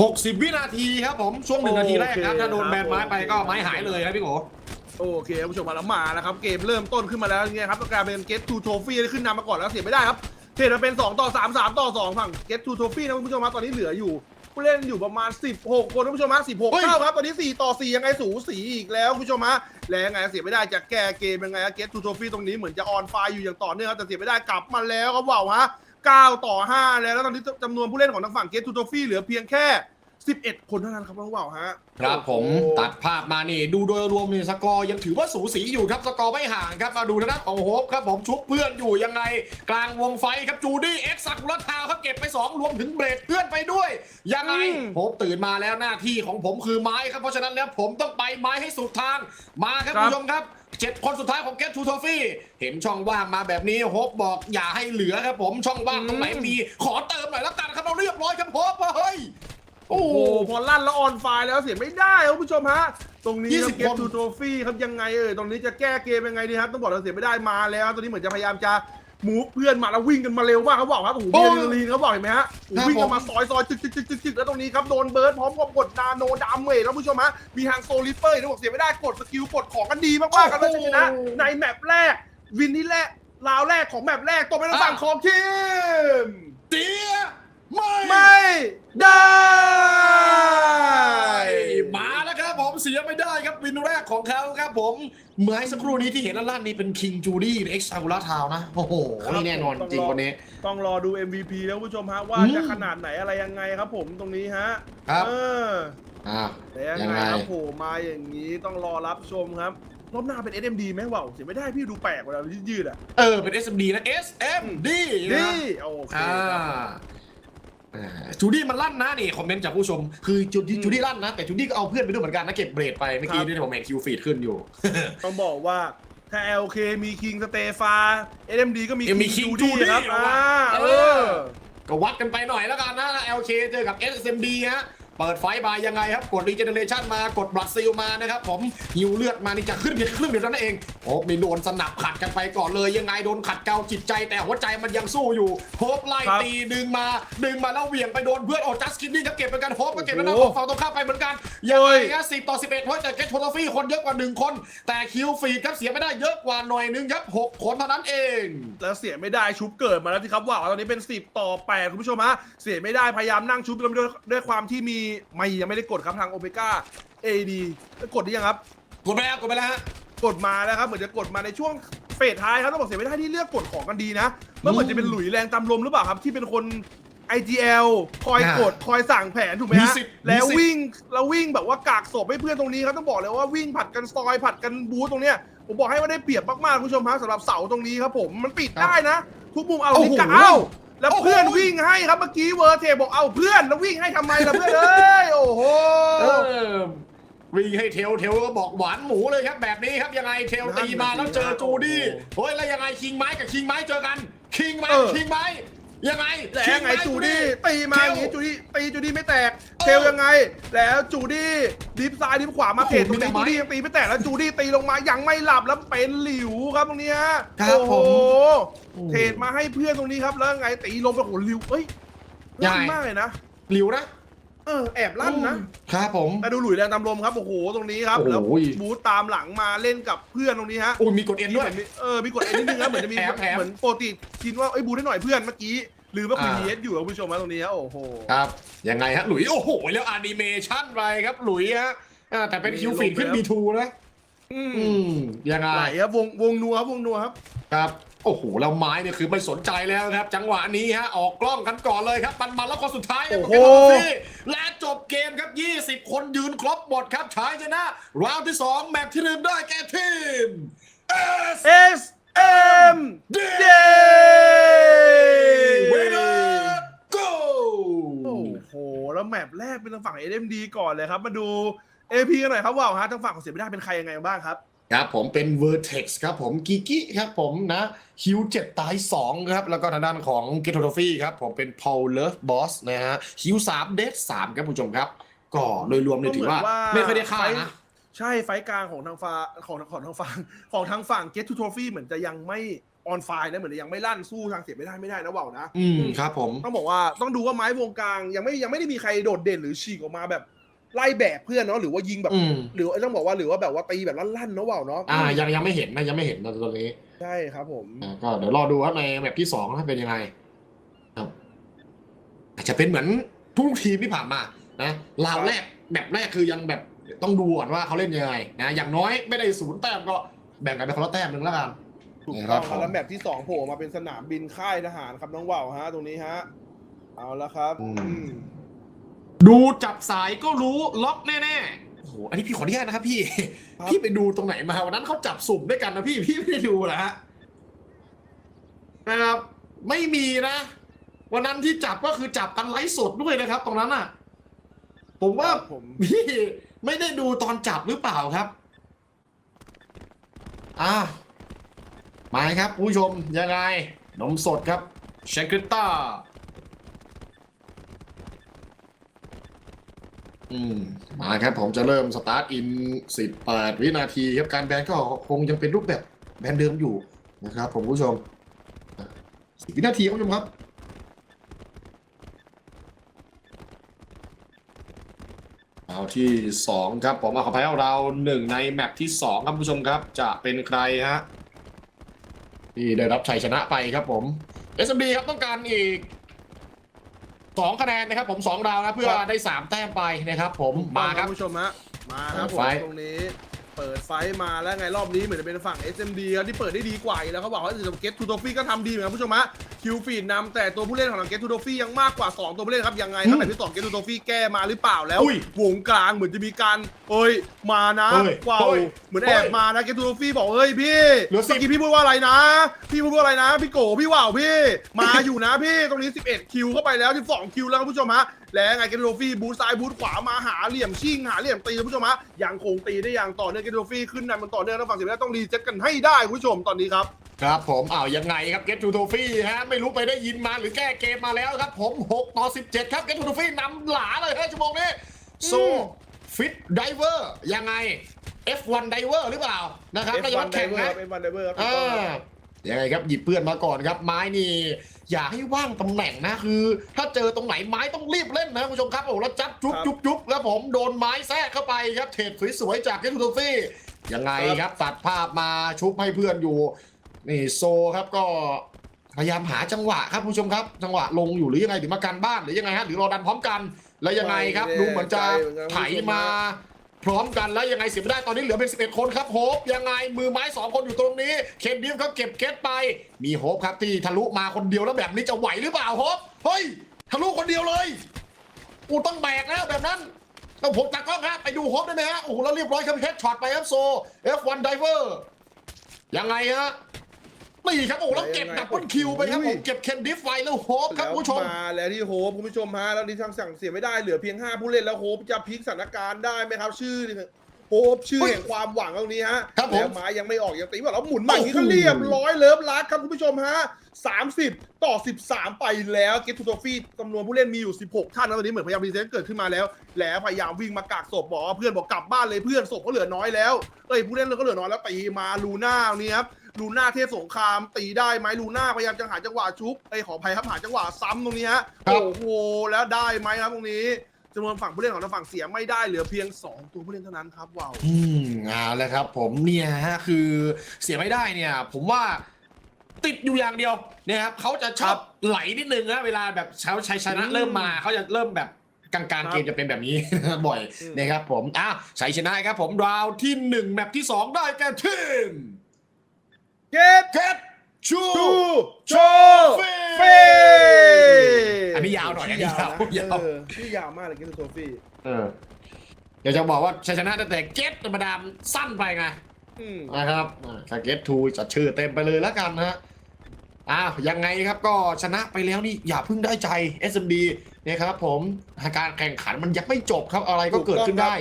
60 วินาทีครับผม ช่วงหนึ่งนาทีแรกครับโอเคถ้าโดนแบนไม้ครับไปก็ไม้หายเลยครับพี่โกโอเคคุณผู้ชมมาแล้วมาแล้วครับ เกมเริ่มต้นขึ้นมาแล้วไงครับต้องการเป็นเกตทูโทฟี่ขึ้นนำมาก่อนแล้วเสียไม่ได้ครับเทรดมาเป็น 2 ต่อ 3 3 ต่อ 2 ฝั่งเกตทูโทฟี่นะคุณผู้ชมครับตอนนี้เหลืออยู่ผู้เล่นอยู่ประมาณ 16 คนคุณผู้ชมฮะ16เท่าครับ ตอนนี้ 4 ต่อ 4 ยังไงสูสีอีกแล้วคุณผู้ชมฮะแล้วยังไงเสียไม่ได้จะแก้เกมยังไงเกตทูโทฟี่ตรงนี้เหมือนจะออนไฟอยู่อย่างต่อเนื่องครับแต่เสียไม่ได้กลับมาแล้วครับว่าวฮะ 9 ต่อ 5 แล้วแล้วตอนนี้จำนวนผู้เล่นของทางฝั่งเกตทูโทฟี่เหลือเพียงแค่ 11 คนเท่านั้นครับว่าวฮะ ครับผมโอ้โหตัดภาพมานี่ ดูโดยรวมนี่สกอร์ยังถือว่าสูสีอยู่ครับสกอร์ไม่ห่างครับมาดูทางด้านของโฮปครับผมชุบเพื่อนอยู่ยังไง กลางวงไฟครับจูดี้เอ็กซ์สักรัตทาวครับเก็บไป 2 รวมถึงเบรดเพื่อนไปด้วย ยังไงอืม โฮปตื่นมาแล้วหน้าที่ของผมคือไม้ครับเพราะฉะนั้นแล้วผมต้องไปไม้ให้สุดทางมาครับครับคุณผู้ชมครับ เจ็ดคนสุดท้ายของเกตทูทอฟี่เห็นช่องว่างมาแบบนี้โฮปบอกอย่าให้เหลือครับผมช่องว่างตรงไหนมีขอเติมหน่อยแล้วกันครับเราเรียบร้อยครับโฮปเฮ้ยโอ้โหพอลั่นแล้วออนไฟล์แล้วเสียไม่ได้ครับคุณผู้ชมฮะ ตรงนี้ครับ20เกมคนทูโทฟี่ครับยังไงเอ่ยตรงนี้จะแก้เกมยังไงดีครับ ต้องบอกเราเสียไม่ได้มาแล้ว ตอนนี้เหมือนจะพยายามจะ มูฟเพื่อนมาแล้ววิ่งกันมาเร็วมากเขาบอกครับโอ้โหมีอะดรีนาลีนเขาบอกเห็นไหมฮะโอ้โหวิ่งกันมาซอยซอยจึกจึกจึกจึกจึกแล้วตรงนี้ครับโดนเบิร์ดพร้อมกับกดนาโนดามเวทแล้วคุณผู้ชมฮะมีทางโซลิเปอร์ที่บอกเสียไม่ได้กดสกิลกดของกันดีมากๆครับแล้วจะชนะในแมปแรก วินที่แรกราวแรกของแมปแรกตกเป็นทางฝั่งของทีมเตียไม่ ไม่ได้ มาแล้วครับผมเสียไม่ได้ครับวินแรก ของเขาครับผมเหมื่อนสักครู่นี้ที่เห็นด้านล่างนี้เป็นคิงจูดี้เอ็กซ์ซากุระทาวนะ โอ้โหครับนี่แน่นอนต้องจริงรอวันนี้ ต้องรอดู MVP แล้วคุณผู้ชมฮะ ว่าอืมจะขนาดไหนอะไรยังไงครับผมตรงนี้ฮะ ครับเอออ่าแต่ยังยังไงไงครับโผล่มาอย่างนี้ต้องรอรับชมครับรอบหน้าเป็น SMD ไหมว่าวเสียไม่ได้พี่ดูแปลกเวลายืดๆอะ เออ เป็น SMD นะ SMD นะนี่โอเค อ่าครับอ่าจูดี้มันลั่นนะนี่คอมเมนต์จากผู้ชม คือจูดี้จูดี้ลั่นนะแต่จูดี้ก็เอาเพื่อนไปด้วยเหมือนกันนะเก็บเบรดไปเมื่อกี้ที่ผมเห็นคิวฟีดขึ้นอยู่ ต้องบอกว่าถ้า LK มีคิงสเตฟา SMD ก็มียังมี King King Judy Judy ครับเหรออ่าวะเออ ก็วัดกันไปหน่อยแล้วกันนะ LK เจอกับ SMD ฮะ เปิดไฟต์บายยังไงครับ กดรีเจเนเรชันมากดบลัดซิลมานะครับผมหิวเลือดมานี่จะขึ้นเพียงครึ่งเดียวเท่านั้นเองโฮปนี่โดนสนับขัดกันไปก่อนเลยยังไงโดนขัดเกลาจิตใจ แต่หัวใจมันยังสู้อยู่โฮปไล่ครับตีดึงมา ดึงมาแล้วเหวี่ยงไปโดนเพื่อนโอ้จัสกินนี่ครับเก็บเหมือนกันโฮปก็เก็บแล้วนะโอ้โหฝั่งตรงข้ามไปเหมือนกันยังไงครับสิบต่อสิบเอ็ดเพราะแต่เกตโทรฟี่คนเยอะกว่าหนึ่งคน แต่คิวฟีดครับเสียไม่ได้เยอะกว่าหน่อยนึงครับหกคนเท่านั้นเอง แล้วเสียไม่ได้ชุบเกิดมาแล้วที่ครับว่าตอนนี้เป็น10ต่อ8คุณผู้ชมฮะเสียไม่ได้พยายามนั่งชุบด้วยด้วยด้วยความที่มีไม่ยังไม่ได้กดครับทางโอเมก้าเอดีกดได้ยังครับ กดไปแล้วกดไปแล้วฮะ กดมาแล้วครับเหมือนจะกดมาในช่วงเฟสท้ายครับต้องบอกเสียไม่ได้ที่เลือกกดของกันดีนะมันเหมือนจะเป็นหลุยแรงตามลมหรือเปล่าครับที่เป็นคน IGL คอยกดคอยสั่งแผนถูกไหมมีฮะสิทธิ์แล้วมีสิทธิ์วิ่งแล้ววิ่งแบบว่ากากศพให้เพื่อนตรงนี้ครับต้องบอกเลยว่าวิ่งผัดกันซอยผัดกันบูตตรงเนี้ยผมบอกให้ว่าได้เปรียบมากๆคุณผู้ชมฮะสำหรับเสาตรงนี้ครับผมมันปิดได้นะ ทุกมุมเอาโอ้ลิโหกะเอา แล้วโอ้โหเพื่อนวิ่งให้ครับเมื่อกี้เวอร์เทบอกเอาเพื่อนแล้ววิ่งให้ทำไมล่ะเพื่อนเอ้ยโอ้โห เออวิ่งให้เทลเทลก็บอกหวานหมูเลยครับ แบบนี้ครับยังไงเทลตีมาแล้วเจอจูดี้เฮ้ยแล้วยังไงคิงไม้กับคิงไม้เจอกัน คิงไม้เออ คิงไม้ ยังไงแล้วคิยังไงม้จูดี้ตีมาอย่างงี้จูดี้ตีจูดี้ไม่แตกเทลยังไง แล้วจูดี้ดิฟซ้ายดิฟขวามาเทรดตรงนี้จูดี้ยังตีไม่แตกแล้วจูดี้ตีลงมายังไม่หลับแล้วเป็นหลิวครับตรงนี้ฮะครับโอ้โหผมเทรดมาให้เพื่อนตรงนี้ครับแล้วยังไงตีลงไปโอ้โหหลิวเอ้ยยังลั่นไงมากเลยนะหลิวนะ เออแอบลั่นนะครับผม มาดูหลุยแรงตามลมครับโอ้โหตรงนี้ครับโอ้โหแล้วบูทตามหลังมาเล่นกับเพื่อนตรงนี้ฮะอุ้ยมีกดเอ็นมีด้วยเหมือนมีเออ มีกดเอ็นนิดนึงครับเหมือนจะมีแถมแถมเหมือนโปรตีคิดว่าเอ้ยบูทให้หน่อยเพื่อนเมื่อกี้หรือว่าคุยอ่าเอสอยู่ครับคุณผู้ชมนะตรงนี้ฮะโอ้โห ครับ ยังไงฮะ หลุย โอ้โห แล้วแอนิเมชันไปครับ หลุยฮะอ่าแต่เป็นมีคิวฟีดขึ้นลงไปแล้วบีทูนะอืม อืมยังไงไหลครับวงวงนัวครับวงนัวครับ ครับ โอ้โหแล้วไม้เนี่ยคือไม่สนใจแล้วครับ จังหวะนี้ฮะออกกล้องกันก่อนเลยครับมันมาแล้วคนสุดท้ายครับโอ้โหเป็นโอฟี่และจบเกมครับ 20 คนยืนครบหมดครับชายชนะ ราวที่ 2 แมตช์ที่หนึ่งได้แก่ทีม S เอสเอ็ม D เด Winner Go โอ้โห แล้วแมปแรกเป็นทางฝั่ง SMD ก่อนเลยครับ มาดู AP กันหน่อยครับว่าวฮะทางฝั่งของเสียไม่ได้เป็นใครยังไงบ้างครับ ครับผมเป็น Vertex ครับผมกิกิครับผมนะฮิวเจ็ดตาย2ครับ แล้วก็ทางด้านของ g e t o f y ครับ ผมเป็น Paul Love Boss นะฮะฮิว3เด s 3ครับผู้ชมครับ ก็โดยรวมเนี่ยถือว่าก็เหมือนว่าไม่ค่อยได้ค่านะใช่ไฟท์กลางของทางฟ้าของของทางฝั่งของทางฝั่ง Get to Trophy เหมือนจะยังไม่ออนไฟนะเหมือนยังไม่ลั่นสู้ทางเสียไม่ได้ไม่ได้นะว่าวนะ อืมครับผมต้องบอกว่าต้องดูว่าไม้วงกลางยังไม่ยังไม่ได้มีใครโดดเด่นหรือฉีกออกมาแบบ ไล่แบกเพื่อนเนาะหรือว่ายิงแบบ อืมหรือต้องบอกว่าหรือว่าแบบว่าตีแบบลั่นๆเนาะว่าวเนาะอ่ายังยังไม่เห็นนะยังไม่เห็นตอนนี้ใช่ครับผม อ่าก็เดี๋ยวรอดูครับในแมปที่สองนะเป็นยังไงครับอาจจะเป็นเหมือนทุกทีมที่ผ่านมานะราวแรกแบบแรกคือยังแบบต้องดูก่อนว่าเขาเล่นยังไงนะอย่างน้อยไม่ได้ศูนย์แต้มก็แบ่งกันไปคนละแต้มหนึ่งแล้วกัน ถูกคต้รัอบงผมครับแล้วแบบที่สองโผล่มาเป็นสนามบินค่ายทหารครับน้องว่าวฮะตรงนี้ฮะ เอาละครับอืม ดูจับสายก็รู้ล็อกแน่ๆโอ้โหอันนี้พี่ขออนุญาตนะครับพี่ พี่ไปดูตรงไหนมาวันนั้นเขาจับสุ่มด้วยกันนะพี่พี่ไม่ได้ดูเหรอฮะนะครับ ไม่มีนะ วันนั้นที่จับก็คือจับกันไลฟ์สดด้วยนะครับ ตรงนั้นอะ ผมว่าผมพี่ไม่ได้ดูตอนจับหรือเปล่าครับ อ่ามาครับผู้ชมยังไงนมสดครับเชคริต้า อืมมาครับผมจะเริ่มสตาร์ทอิน18วินาทีครับการแบนก็คงยังเป็นรูปแบบแบนเดิมอยู่นะครับผมผู้ชมสิบวินาทีครับผู้ชมครับเอาที่สองครับผมมาขอพายเราหนึ่งในแมปที่สองครับผู้ชมครับ จะเป็นใครฮะที่ได้รับชัยชนะไปครับผม SMB ครับต้องการอีก สองคะแนนนะครับผมสองดาวนะเพื่อได้สามแต้มไปนะครับผมมาครับท่นผู้ชมฮะมาครับผเปิมดไฟตรงนี้ เปิดไฟมาแล้วไงรอบนี้เหมือนจะเป็นฝั่ง SMD ครับที่เปิดได้ดีกว่าอีกแล้วเขาบอกว่าเกตทูโตฟี่ก็ทำดีเหมือนกันผู้ชมฮะคิวฟีดนำแต่ตัวผู้เล่นของเกตทูโตฟี่ยังมากกว่า 2 ตัวผู้เล่นครับยังไงครับแบบที่สองเกตทูโตฟี่แก้มาหรือเปล่าแล้วอุ้ยวงกลางเหมือนจะมีการเอ้ยมานะเฮ้ยว้าวเฮ้ยเหมือนแอบมานะเกตทูโตฟี่บอกเอ้ยพี่เหลือสิบเมื่อกี้พี่พูดว่าอะไรนะ พี่พูดว่าอะไรนะ พี่โกพี่ว่าวพี่ มาอยู่นะพี่ตรงนี้ 11 คิวเข้าไปแล้ว12คิวแล้วครับผู้ชมฮะ แล้วไงเกนโดฟี่บูทซ้ายบูทขวามาหาเหลี่ยมชิงหาเหลี่ยมตีคุณผู้ชมฮะยังคงตีได้อย่างต่อเนื่องเกนโดฟี่ขึ้นนำมันต่อเนื่องแล้วฝั่งเสียไม่ได้ต้องรีเซ็ตกันให้ได้คุณผู้ชมตอนนี้ครับครับผมอ้าวยังไงครับเกตทูโทฟี่ฮะไม่รู้ไปได้ยินมาหรือแก้เกมมาแล้วครับ ผม 6 ต่อ 17 ครับเกตทูโทฟี่นำหลาเลยฮะชั่วโมงนี้โซอืมฟิตไดเวอร์ยังไง F1 ไดเวอร์หรือเปล่านะครับน่าจะวัดแข่งนะเอฟวันไดเวอร์ครับอ่ายังไงครับหยิบเพื่อนมาก่อนครับไม้นี่ อย่าให้ว่างตำแหน่งนะคือ ถ้าเจอตรงไหนไม้ต้องรีบเล่นนะคุณผู้ชมครับโอ้โหแล้วจับจุ๊บจุ๊บจุ๊บแล้วผมโดนไม้แทรกเข้าไปครับเทรดสวยๆจากเกตทูโทฟี่ยังไงครับตัดภาพมาชุบให้เพื่อนอยู่นี่โซครับก็พยายามหาจังหวะครับคุณผู้ชมครับ จังหวะลงอยู่หรือยังไงหรือมากันบ้านหรือยังไงฮะหรือรอดันพร้อมกัน แล้วยังไงครับดูเหมือนจะไถมา พร้อมกันแล้วยังไงเสียไม่ได้ตอนนี้เหลือเป็น 11 คนครับโฮปยังไงมือไม้ 2 คนอยู่ตรงนี้ เคนดิฟเขาเก็บเก็ตไป มีโฮปครับที่ทะลุมาคนเดียวแล้วแบบนี้จะไหวหรือเปล่าโฮปเฮ้ยทะลุคนเดียวเลยอูต้องแบกแล้วแบบนั้นต้องผมตักกล้องฮะไปดูโฮปได้ไหมฮะโอ้โหแล้วเรียบร้อยครับเฮดช็อตไปครับโซ F1 Diver ยังไงฮะ นี่ครับโอ้โหแล้วเก็บดับเบิลคิวไปครับผมเก็บเคนดิฟไฟแล้วโฮปครับแล้วคุณผู้ชมมาแล้วที่โฮปคุณผู้ชมฮะแล้วนี่ทางสั่งเสียไม่ได้เหลือเพียง 5 ผู้เล่นแล้วโฮปจะพลิกสถานการณ์ได้ไหมครับ ชื่อนี่โฮปชื่อเฮ้ยแห่งความหวังตรงนี้ฮะครับผมแล้วไม้ยังไม่ออกยังตีไม่ออกแล้วหมุนใหม่โอ้โหนี่ก็เรียบร้อยเลิฟลักครับคุณผู้ชมฮะ30 ต่อ 13 ไปแล้วเกตทูโตฟี่จำนวนผู้เล่นมีอยู่ 16 ท่านนะตอนนี้เหมือนพยายามรีเซ็ตเกิดขึ้นมาแล้ว แล้วพยายามวิ่งมากากศพบอกว่าเพื่อนบอกกลับบ้านเลยเพื่อนศพก็เหลือน้อยแล้วเอ้ยผู้เล่นก็เหลือน้อยแล้วตีมาลูน่านี่ครับ ลูน่าเทพสงครามตีได้ไหมลูน่าพยายามจะหาจังหวะชุบไอ้ยขออภัยครับหาจังหวะซ้ำตรงนี้ฮะครับ โอ้โหแล้วได้ไหมครับตรงนี้จำนวนฝั่งผู้เล่นของทางฝั่งเสียไม่ได้เหลือเพียง 2 ตัวผู้เล่นเท่านั้นครับว้าว อืมเอาละครับ ผมเนี่ยฮะคือเสียไม่ได้เนี่ย ผมว่าติดอยู่อย่างเดียวเนี่ยครับเขาจะชอบไหลนิดนึงนะเวลาแบบเช้าชัยชนะอืมเริ่มมาเขาจะเริ่มแบบกลางๆเกมจะเป็นแบบนี้ บ่อยอืม นะครับผมอะชัยชนะครับผมราวที่หนึ่งแมปที่สองได้แก่ทีมเกตเกต ชูทูโชเฟเฟอันนี้ยาวหน่อยอันนี้ยาวนะยาวเออนี่ยาวมากเลยเกตทูโทฟี่เออเดี๋ยวจะบอกว่าชัยชนะตั้งแต่เกตธรรมดาสั้นไปไงอืมนะครับคาเกตทูจัดชื่อเต็มไปเลยแล้วกันนะฮะอ้าวยังไงครับก็ชนะไปแล้วนี่อย่าเพิ่งได้ใจ SMD นะครับผมการแข่งขันมันยังไม่จบครับอะไรก็เกิดขึ้นได้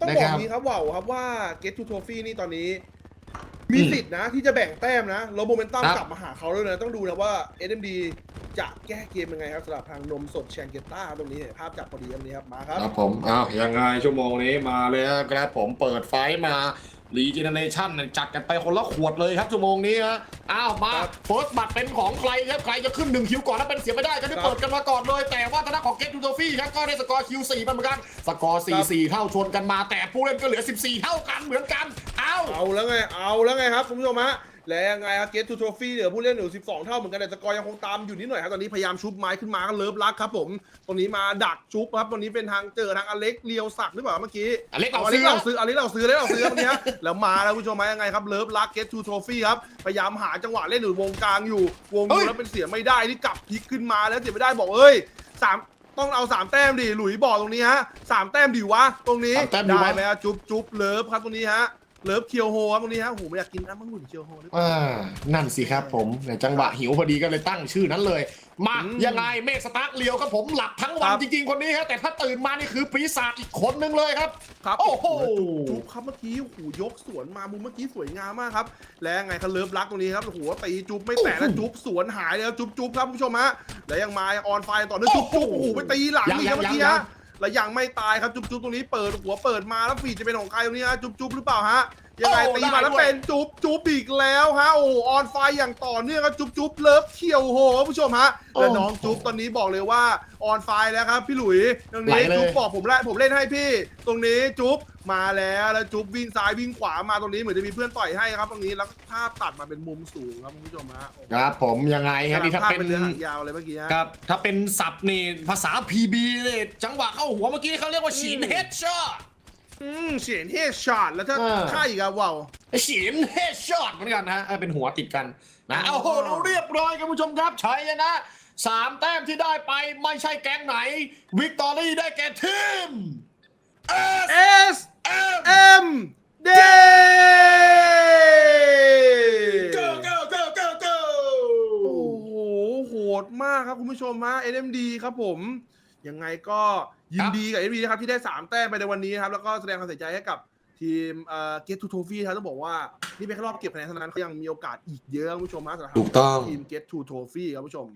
ต้องนะบอคกรับ นี้ครับว่าวครับว่า Get to Trophy นี่ตอนนี้ มีอืมสิทธิ์นะที่จะแบ่งแต้มนะแล้วโมเมนตัมครับ กลับมาหาเขาเลยนะ ต้องดูนะว่า SMD จะแก้เกมยังไงครับสำหรับทางนมสดแชงเกตต้าตรงนี้เนี่ยภาพจับพอดีอันนี้ครับมาครับ ครับผมอ้าวยังไงชั่วโมงนี้มาเลยครับผมเปิดไฟมา รีเจเนเรชั่นจัดกันไปคนละขวดเลยครับชั่วโมงนี้ฮะอ้าวมาเฟิร์สบัตรเป็นของใครครับใครจะขึ้นหนึ่งคิวก่อนแล้วเป็นเสียไม่ได้ก็ได้เปิดกันมาก่อนเลย แต่ว่าทางด้านของเกตทูโทฟี่ครับก็ได้สกอร์คิวสี่เหมือนกัน สกอร์สี่สี่เท่าชนกันมาแต่ผู้เล่นก็เหลือ 14 เท่ากันเหมือนกันอ้าวเอาแล้วไงเอาแล้วไงครับคุณผู้ชมฮะ และยังไงครับเกตทูโทฟี่เหลือผู้เล่นอยู่12 เท่าเหมือนกันแต่สกอร์ยังคงตามอยู่นิดหน่อยครับตอนนี้พยายามชุบไม้ขึ้นมาก็เลิฟลักครับผมตรงนี้มาดักชุบครับตรงนี้เป็นทางเจอทางอเล็กเลียวสักดิ์หรือเปล่าเมื่อกี้อเล็กเอาอซื้เล็อกเราซื้ออเล็กเราซื้ออเล็กเราซื้อครับวันนี้ฮะแล้วมาแล้วคุณผู้ชมฮะยังไงครับเลิฟลักเกตทูโทฟี่ครับพยายามหาจังหวะเล่นอยู่วงกลางอยู่วงอยู่แล้วเป็นเสียไม่ได้ที่กลับพลิกขึ้นมาแล้วเสียไม่ได้บอกเอ้ยสามต้องเอาสามแต้มดิ หลุยบอกตรงนี้ฮะสามแต้มดิวะ ตรงนี้สามแต้มดิวะได้ไหมฮะจุ๊บจุ๊บเลิฟครับตรงนี้ฮะ เลิฟเคียวโฮครับตรงนี้ฮะโอ้โหไม่อยากกินน้ำมังหุ่นเคียวโฮหรือเปล่าอ่านั่นสิครับผมในจังหวะหิวพอดีก็เลยตั้งชื่อนั้นเลย มาอืมยังไงเมฆสตาร์กเลียวครับผมหลับทั้งวันครับ จริง ๆ คนนี้ครับแต่ถ้าตื่นมานี่คือปีศาจอีกคนนึงเลยครับ ครับโอ้โห จุ๊บครับเมื่อกี้โอ้โหยกสวนมามุมเมื่อกี้สวยงามมากครับ และยังไงเขาเลิฟรักตรงนี้ครับโอ้โหตีจุ๊บไม่แตะแล้วจุ๊บสวนหายเลยครับจุ๊บจุ๊บครับคุณผู้ชมฮะและยังมาออนไฟต่อเนื่องจุ๊บจุ๊บโอ้โหไปตีหลังนี่ครับเมื่อกี้ฮะ และยังไม่ตายครับจุ๊บจุ๊บตรงนี้เปิดหัวเปิดมาแล้วฝีดจะเป็นของใครตรงนี้ฮะจุ๊บจุ๊บหรือเปล่าฮะ ยังไงโอ้ตีมาแล้วได้ด้วยเป็นจุ๊บจุ๊บอีกแล้วฮะโอ้โหออนไฟอย่างต่อเนื่องครับจุ๊บจุ๊บเลิฟเขียวโหคุณผู้ชมฮะและน้องจุ๊บตอนนี้บอกเลยว่าออนไฟแล้วครับพี่หลุยตรงนี้ไหลเลยจุ๊บบอกผมแล้วผมเล่นให้พี่ ตรงนี้จุ๊บมาแล้วแล้วจุ๊บวิ่งซ้ายวิ่งขวามาตรงนี้เหมือนจะมีเพื่อนต่อยให้ครับ ตรงนี้แล้วภาพตัดมาเป็นมุมสูงครับคุณผู้ชมฮะครับผมยังไงครับนี่ถ้าภาพเป็นเป็นเรือหางยาวเลยเมื่อกี้ฮะครับถ้าเป็นศัพท์นี่ภาษา PB เนี่ยจังหวะเข้าหัวเมื่อกี้เขาเรียกว่าฉีนอืมเฮดช็อต อืมเสียงเฮดช็อตแล้วถ้าอ่าฆ่าอีกอะว้าว ฉีนเฮดช็อตเหมือนกันนะฮะเออเป็นหัวติดกันนะอ๋อโอ้โหเราเรียบร้อยครับผู้ชมครับชัยนะสามแต้มที่ได้ไปไม่ใช่แก๊งไหน วิกตอรี่ได้แก่ทีมเอสเอสเอ็มเอ็มเด go go go go go โอ้โห โหดมากครับคุณผู้ชมฮะ NMD ครับผม ยังไงก็ยินดีกับ NMD นะครับที่ได้3แต้มไปในวันนี้นะครับแล้วก็แสดงความเสียใจให้กับทีมเอ่อ Get to Trophy ครับต้องบอกว่า นี่เป็นแค่รอบเก็บคะแนนเท่านั้นเขายังมีโอกาสอีกเยอะคุณผู้ชมฮะสำหรับถูกต้อง ทีม Get to Trophy ครับคุณผู้ชม